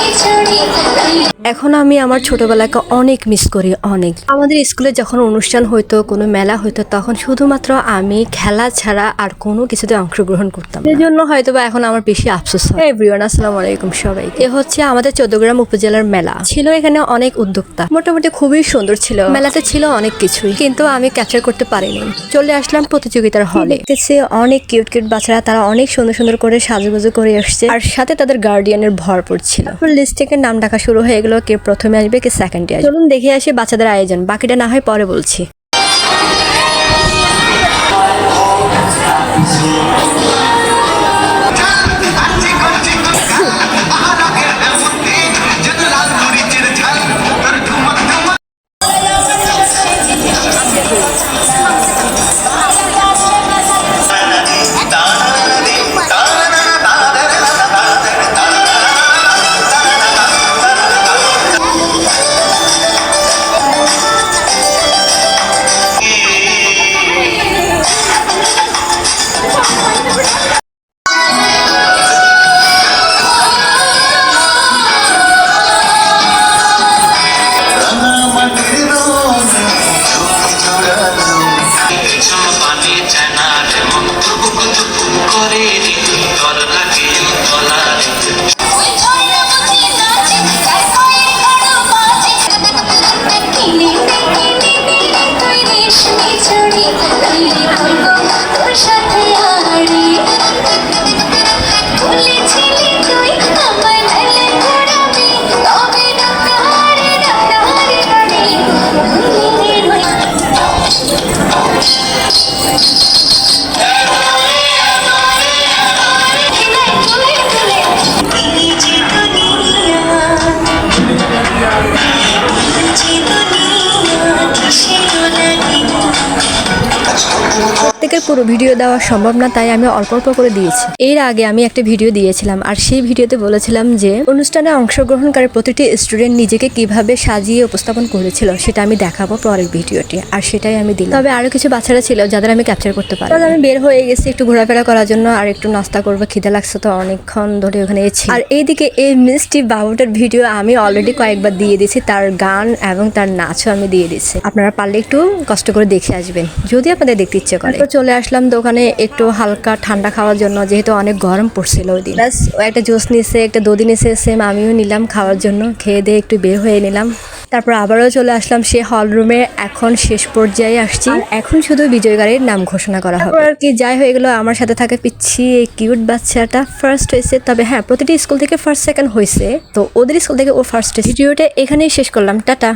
Nature. এখন আমি আমার ছোটবেলাকে অনেক মিস করি, অনেক। আমাদের স্কুলে যখন অনুষ্ঠান হইতো, কোনো মেলা হইতো, তখন শুধুমাত্র আমি খেলা ছাড়া আর কোনো কিছুতে অংশগ্রহণ করতাম এই জন্য হয়তো বা এখন আমার বেশি আফসোস হয়। এভরিওয়ান আসসালামু আলাইকুম সবাই এ হচ্ছে আমাদের চৌদ্দগ্রাম উপজেলার মেলা। ছিল এখানে অনেক উদ্যোক্তা। মোটামুটি খুবই সুন্দর ছিল। মেলাতে ছিল অনেক কিছুই, কিন্তু আমি ক্যাপচার করতে পারিনি। চলে আসলাম প্রতিযোগিতার হলে দেখছি অনেক কিউট কিউট বাচ্চারা, তারা অনেক সুন্দর সুন্দর করে সাজুগুজু করে আসছে। আর সাথে তাদের গার্ডিয়ানের ভরপুর ছিল। লিস্ট থেকে নাম ডাকা শুরু হয়ে গেলো কে প্রথমে আসবে কে সেকেন্ডে আসবে চলুন দেখে আসি বাচ্চাদের আয়োজন। বাকিটা না হয় পরে বলছি। রে ডর লাগে প্রত্যেকের পুরো ভিডিও দেওয়া সম্ভব না, তাই আমি অল্প অল্প করে দিয়েছি। এর আগে আমি একটা ভিডিও দিয়েছিলাম, আর সেই ভিডিওতে বলেছিলাম যে অনুষ্ঠানে অংশগ্রহণকারী প্রতিটি স্টুডেন্ট নিজেকে কীভাবে সাজিয়ে উপস্থাপন করেছিল, সেটা আমি দেখাবো পরের ভিডিওটি আর সেটাই আমি দিলাম। তবে আরও কিছু বাচ্চারা ছিল যাদের আমি ক্যাপচার করতে পারি আমি বের হয়ে গেছি একটু ঘোরাফেরা করার জন্য, আর একটু নাস্তা করব, খিদে লাগছে তো অনেকক্ষণ ধরে ওখানে এসেছি আর এইদিকে এই মিষ্টি বাবুটার ভিডিও আমি অলরেডি কয়েকবার দিয়ে দিয়েছি, তার গান এবং তার নাচও আমি দিয়ে দিচ্ছি আপনারা পারলে একটু কষ্ট করে দেখে আসবেন, যদি আপনাদের দেখতে ইচ্ছে করে। চলে আসলাম দোকানে একটু হালকা ঠান্ডা খাওয়ার জন্য, যেহেতু অনেক গরম পড়ছিল ওই দিন। প্লাস একটা জুস নিছে, একটা দধি নিছে সেম আমিও নিলাম খাওয়ার জন্য, খেয়ে দিয়ে একটু বের হয়ে নিলাম। তারপর আবারও চলে আসলাম সে হল রুমে এখন শেষ পর্যায়ে আসছি। এখন শুধু বিজয় গাড়ির নাম ঘোষণা করা হবে। আর কি যাই হয়ে গেলো, আমার সাথে থাকে পিচ্ছি, এই কিউট বাচ্চাটা ফার্স্ট হয়েছে। তবে হ্যাঁ প্রতিটি স্কুল থেকে ফার্স্ট সেকেন্ড হয়েছে। তো ওদের স্কুল থেকে ও ফার্স্ট হয়েছে। ভিডিওটা এখানেই শেষ করলাম। টাটা।